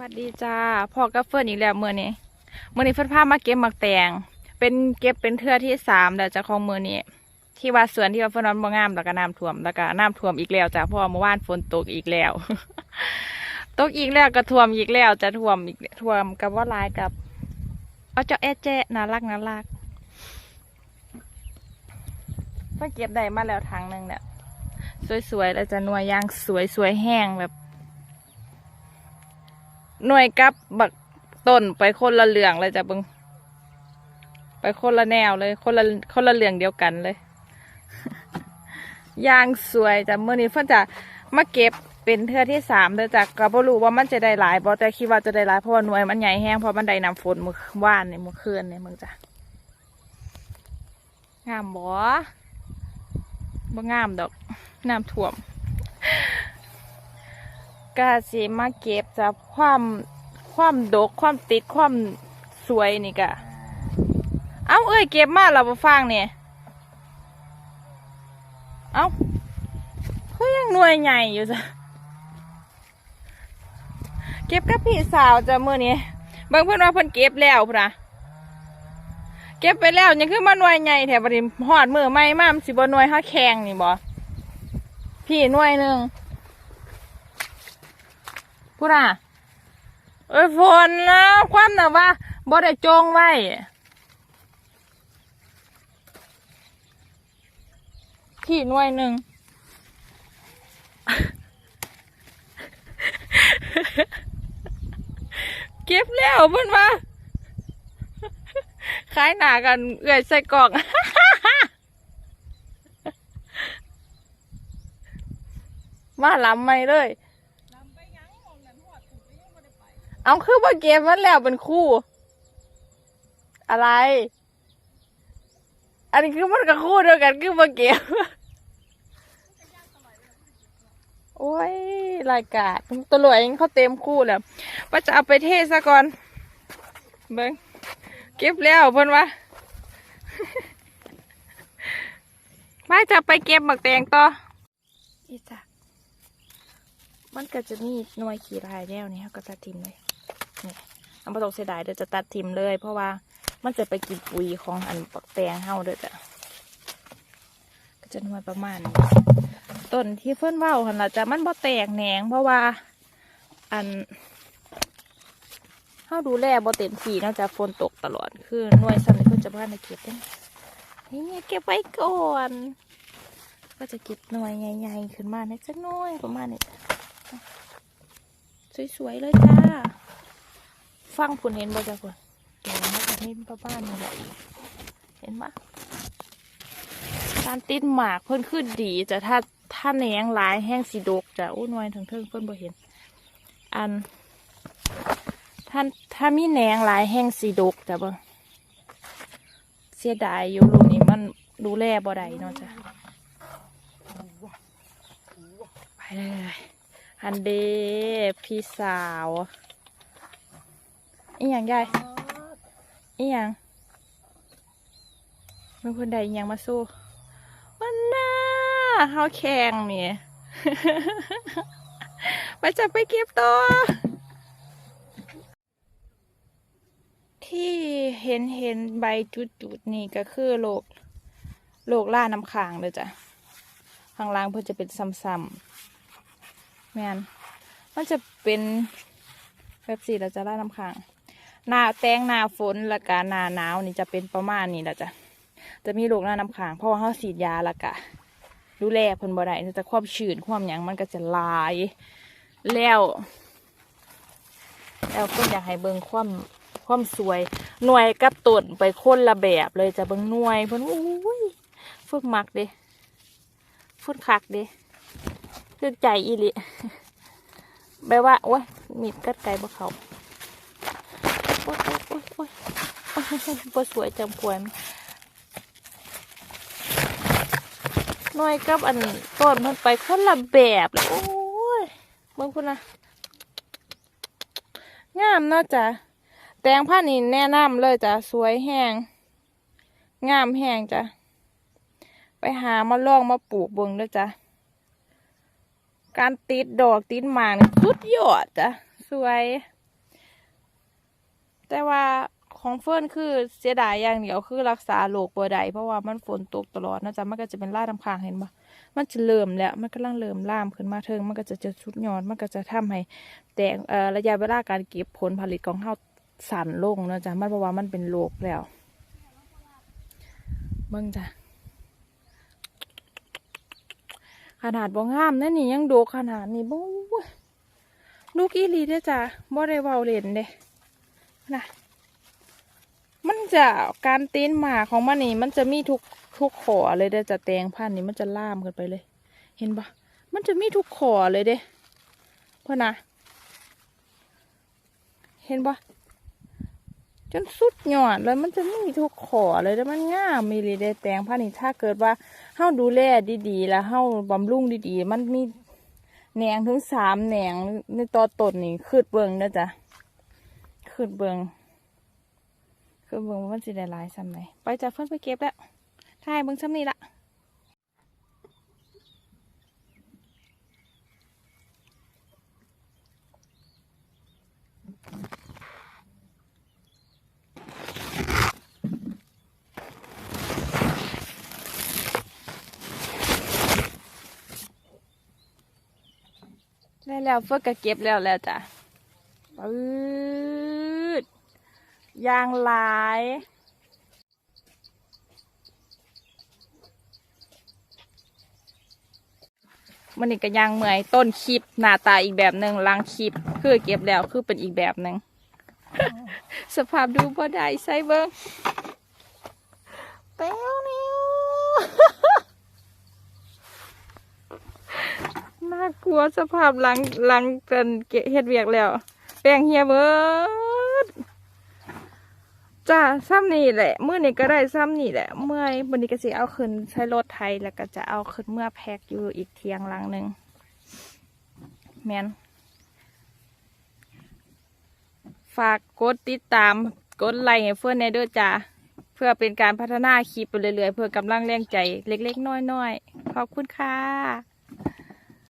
วัสดีจ้าพ่อกับเฟิร์นอีกแล้วเมื่อนี้เมื่อนี้เฟิร์นพามาเก็บหมักแตงเป็นเก็บเป็นเทื่อที่สามแล้วจากของเมื่อนี้ ที่ว่าสวนที่ว่าเฟิร์นนอนบ่งามแล้วก็น้ำท่วมแล้วก็น้ำท่วมอีกแล้วจ้าเพราะว่าเมื่อวานฝนตกอีกแล้ว ตกอีกแล้วก็ท่วมอีกแล้วจะท่วมอีกท่วมกับว่าลายกับเอาเจ้าแอแจ้น่ารักน่ารักเฟิร์นเก็บได้มาแล้วทางหนึ่งเนี่ยสวยๆแล้วจะน่วยยางสวยๆแห้งแบบ หน่วยกับบักต้นไปคนละเหลืองเลยจ้ะบิงไปคนละแนวเลย คนละคนละเหลืองเดียวกันเลยยางสวยจ้ะเมื่อนี้เพิ่นจะมาเก็บเป็นเทือที่สามเลยจ้ะก็บ่รู้ว่ามันจะได้หลายบ่แต่คิดว่าจะได้หลายเพราะว่าหน่วยมันใหญ่แห้งเพราะมันได้น้ำฝนมื่อวานเนี่ยเมื่อคืนเนี่ยมึงจ้ะงามบ่บ่งามดอกน้ำท่วม กาสิมาเก็บจากความความดกความติดความสวยนี่กะเอาเอ้ยเก็บมาเราบ่ฟังเนี่ยเอาเขายังหน่วยใหญ่อยู่จ้ะเก็บกับพี่สาวจ้ะมื่อนี้บางเพื่อนว่าเพิ่นเก็บแล้วพุ่นนะเก็บไปแล้วยังคือมาหน่วยใหญ่แถวบริมหอดมือไม่มามสิบหน่วยห้าแข็งนี่บ่พี่หน่วยหนึ่ง พูดอะเอ้ยฝนนะความน่ะว่าบ่ได้จงไว้ขี่หน่วยหนึ่งเก็บแล้วเพิ่อนว่าขายหนากันเอื่อยใส่กล่องมาลำไม่เลย เอาคือบ่เก็บมันแล้วเป็นคู่ อะไร อันนี้คือมันกับคู่เดียวกันคือบ่เก็บโอ้ยรายการตัวหลวยเองเขาเต็มคู่แล้วว่าจะเอาไปเทซะก่อนเบิ้งเก็บแล้วเพิ่นว่ามาจะไปเก็บหมักแตงต่ออีจ้ะมันก็จะมีหน่วยขี่ลายแล้วนี่เขาก็จะทิมเลย นี่อันประตกเสียดายเดี๋ยวจะตัดทิมเลย เพราะว่ามันจะไปกินปุ๋ยของอันปักแตงเฮาเด้อจ้ะก็จะนวยประมาณต้นที่เพื่อนว้าหันละจ้ะมันบ่แตกแหนงเพราะว่า อันเฮาดูแลบ่เต็มที่นอกจากฝนตกตลอดคือหน่วยซ้ำนี่เพิ่นจะบ้านในเก็บได้นี่เก็บไว้ก่อนก็จะเก็บหน่วยใหญ่ๆขึ้นมาในจักหน่อยประมาณนี้สวยๆเลยจ้า ฟังผุนเห็นบ่จ้ะคุณเดี๋ยวมาจากนี่ป้าบ้านนี่แหละเห็นปะการติดหมากเพิ่นขึ้นดีจะถ้าถ้าแหนงหลายแห้งสีดกจะอุ้นวายถึงเทิงเพิ่นบ่เห็น อันถ้าถ้ามีแหนงหลายแห้งสีดกจะเบิ่งเสียดายอยู่ลูกนี้มันดูแลบ่ได้เนาะจ้ะไปเลยอันเดพี่สาว อีหยังยายอีหยังมีคนใดอีหยังมาสู้วันน่าเฮาแข่งนี่ไปจะไปเก็บตัวที่เห็นเห็นใบจุดๆนี่ก็คือโลกโลกล่าน้ำค้างเลยจ้ะข้างล่างเพื่อจะเป็นซ้ำๆแม่นมันจะเป็นแบบสีเราจะล่าน้ำค้าง หน้าแตงหน้าฝนแล้วก็หน้าหนาวนี่จะเป็นประมาณนี้แหละจ้ะจะมีโรคหน้าน้ำค้างเพราะว่าเขาฉีดยาแล้วก็ดูแลเพิ่นบ่ได้แต่ความชื้นความหยังมันก็จะลาย แล้ว แล้วเพิ่นอยากให้เบิ่งความความสวย หน่วยกับต้นไปคนละแบบเลยจะเบิ่งหน่วยเพิ่นอุ้ยฝึกมักเด้ฝึกคักเด้คือใจอีหลิแบบว่าโอ้ยมีดกัดไก่บ่เขา อ๊ยโอ๊ยบสวยจำควรหน่วยกับอันต้นมันไปคนละแบบเลยโอ้ยเบิ่งคุณนะงามเนาะจ้ะแตงผ้านี่แนะนำเลยจ้ะสวยแห้งงามแห้งจ้ะไปหามาลองมาปลูกเบิ่งด้อจ้ะการติดดอกติดหมากนี่สุดยอดจ้ะสวย แต่ว่าของเฟิร์นคือเสียดายอย่างเดียวคือรักษาโรคบ่ได้เพราะว่ามันฝนตกตลอดนะจ๊ะมันก็จะเป็นล่าดำคางเห็นปะมันจะเริ่มแล้วมันกำลังเริ่มล่ามขึ้นมาเทิงมันก็จะจะชุดยอดมันก็จะทำให้แต่ระยะเวลาการเก็บผลผลิตของเฮาสั่นลงนะจ๊ะมันเพราะว่ามันเป็นโรคแล้วเบิ่งจ้ะขนาดบ่งามนะนี่ยังโดกขนาดนี้บ่ยลูกอีหลีเด้จ้ะบ่ได้เว้าเล่นเด้ นะมันจะการตีนหมาของมันนี่ มันจะมีทุกทุกขอเลยเด้จะแตงพันนี่มันจะล่ามกันไปเลย เห็นปะมันจะมีทุกขอเลยเด้เพื่อนะเห็นปะจนสุดหยอดเลยมันจะมีทุกขอเลยแล้วมันง่ามมีเลยเด้แตงพันนี่ถ้าเกิดว่าเฮาดูแลดีๆ แล้วเฮาบำรุงดีๆ มันมีแหนงถึงสามแหนงในตอต้นนี่คืดเบิงนะจ๊ะ คืดเบิงคือเบิงว่ามันสิได้หลายซ้ำไหนไปจะเพิ่นไปเก็บแล้วถ่ายเบิงซ้ำนี่ละได้แล้วเพิ่นก็เก็บแล้วแล้วจ้ะปืด ยางหลายมันนี่ก็ยางเมื่อยต้นคลิปหน้าตาอีกแบบหนึ่งลังคลิปคือเก็บแล้วคือเป็นอีกแบบหนึ่งสภาพดูบ่ได้ใส่เบิ้งแป้วนิ้วน่ากลัวสภาพหลังหลังเป็นเกะเฮ็ดเวียกแล้ว แป้งเฮียเบิด จ้าซ้ำนี่แหละเมื่อนี้ก็ได้ซ้ำนี่แหละ เมื่อยวันนี้ก็สิเอาขึ้นใช้รถไทยแล้วก็จะเอาขึ้นเมื่อแพ็กอยู่อีกเทียงลังหนึ่งแมนฝากกดติดตามกดไลค์ให้เพื่อนในเด้อจ้าเพื่อเป็นการพัฒนาคลิปไปเรื่อยๆ เพื่อกำลังแรงใจเล็กๆ น้อยๆ ขอบคุณค่ะ